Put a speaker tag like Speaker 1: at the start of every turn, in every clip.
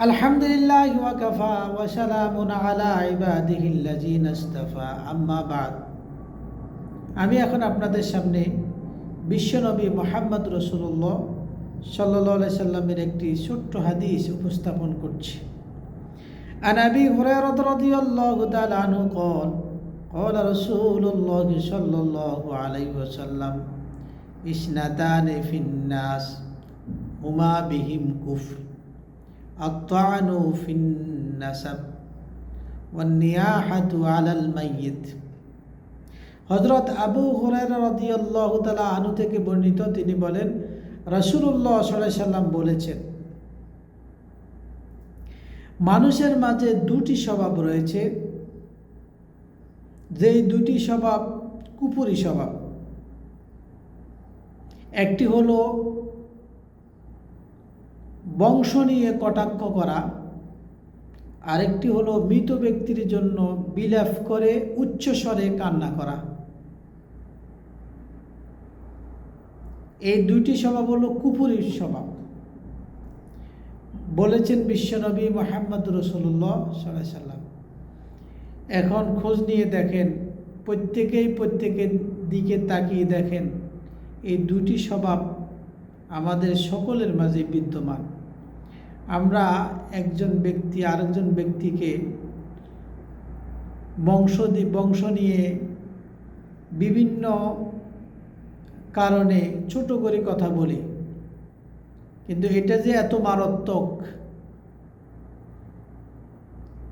Speaker 1: الحمد لله وكفى وسلام على عباده الذين اصطفى أما بعد আমি এখন আপনাদের সামনে বিশ্বনবী মোহাম্মদ রসুল্লাহ সাল্লাহ সাল্লামের একটি ছোট্ট হাদিস উপস্থাপন করছি عن أبي هريرة رضي الله تعالى عنه قال قال رسول الله صلى الله عليه وسلم اثنتان في الناس هما بهم كفر الطعن في النسب والنياحة على الميت হজরত আবু হুরায়রা রাদিয়াল্লাহু তাআলা আনু থেকে বর্ণিত তিনি বলেন রাসূলুল্লাহ সাল্লাল্লাহু আলাইহি সাল্লাম বলেছেন মানুষের মাঝে দুটি স্বভাব রয়েছে যেই দুটি স্বভাব কুপুরি স্বভাব একটি হলো বংশ নিয়ে কটাক্ষ করা। আরেকটি হলো মৃত ব্যক্তির জন্য বিলাপ করে উচ্চ স্বরে কান্না করা। এই দুইটি স্বভাব হলো কুপুরির স্বভাব। বলেছেন বিশ্বনবী মোহাম্মদ রসুল্লাহ সাল্লাহ সাল্লাম। এখন খোঁজ নিয়ে দেখেন, প্রত্যেকেই প্রত্যেকের দিকে তাকিয়ে দেখেন, এই দুটি স্বভাব আমাদের সকলের মাঝে বিদ্যমান। আমরা একজন ব্যক্তি আরেকজন ব্যক্তিকে বংশ বংশ নিয়ে বিভিন্ন কারণে ছোট করে কথা বলি। কিন্তু এটা যে এত মারাত্মক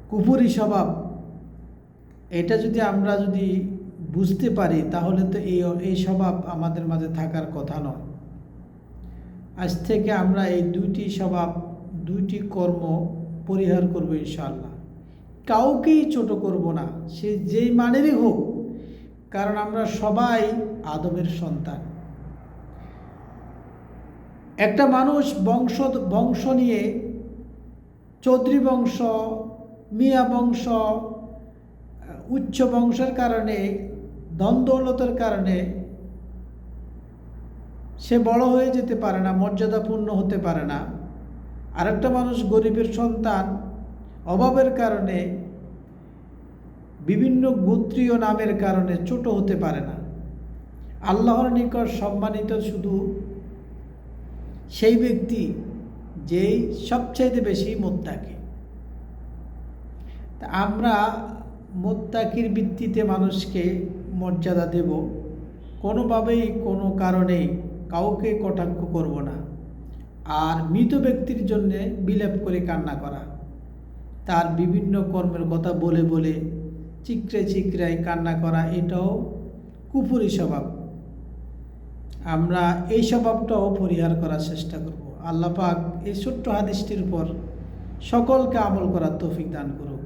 Speaker 1: কুপুরি স্বভাব, এটা যদি আমরা যদি বুঝতে পারি, তাহলে তো এই এই স্বভাব আমাদের মাঝে থাকার কথা নয়। আজ থেকে আমরা এই দুইটি স্বভাব দুইটি কর্ম পরিহার করব ইনশাল্লাহ কাউকেই ছোট করব না, সে যেই মানেরই হোক, কারণ আমরা সবাই আদমের সন্তান। একটা মানুষ বংশ বংশ নিয়ে চৌধুরী বংশ, মিয়া বংশ, উচ্চ বংশের কারণে, দ্বন্দ্বলতার কারণে সে বড় হয়ে যেতে পারে না, মর্যাদাপূর্ণ হতে পারে না। আরেকটা মানুষ গরিবের সন্তান, অভাবের কারণে, বিভিন্ন গোত্রীয় নামের কারণে ছোট হতে পারে না। আল্লাহর নিকট সম্মানিত শুধু সেই ব্যক্তি যেই সবচাইতে বেশি মোত্তাকি। তা আমরা মোত্তাকির ভিত্তিতে মানুষকে মর্যাদা দেব, কোনোভাবেই কোনো কারণেই কাউকে কটাক্ষ করব না। আর মৃত ব্যক্তির জন্যে বিলাপ করে কান্না করা। তার বিভিন্ন কর্মের কথা বলে বলে চিকরে চিকরাই কান্না করা, এটাও কুপুরি স্বভাব। আমরা এই স্বভাবটাও পরিহার করার চেষ্টা করব। আল্লাহ পাক এই ছোট্ট হাদিসটির উপর সকলকে আমল করার তৌফিক দান করুক।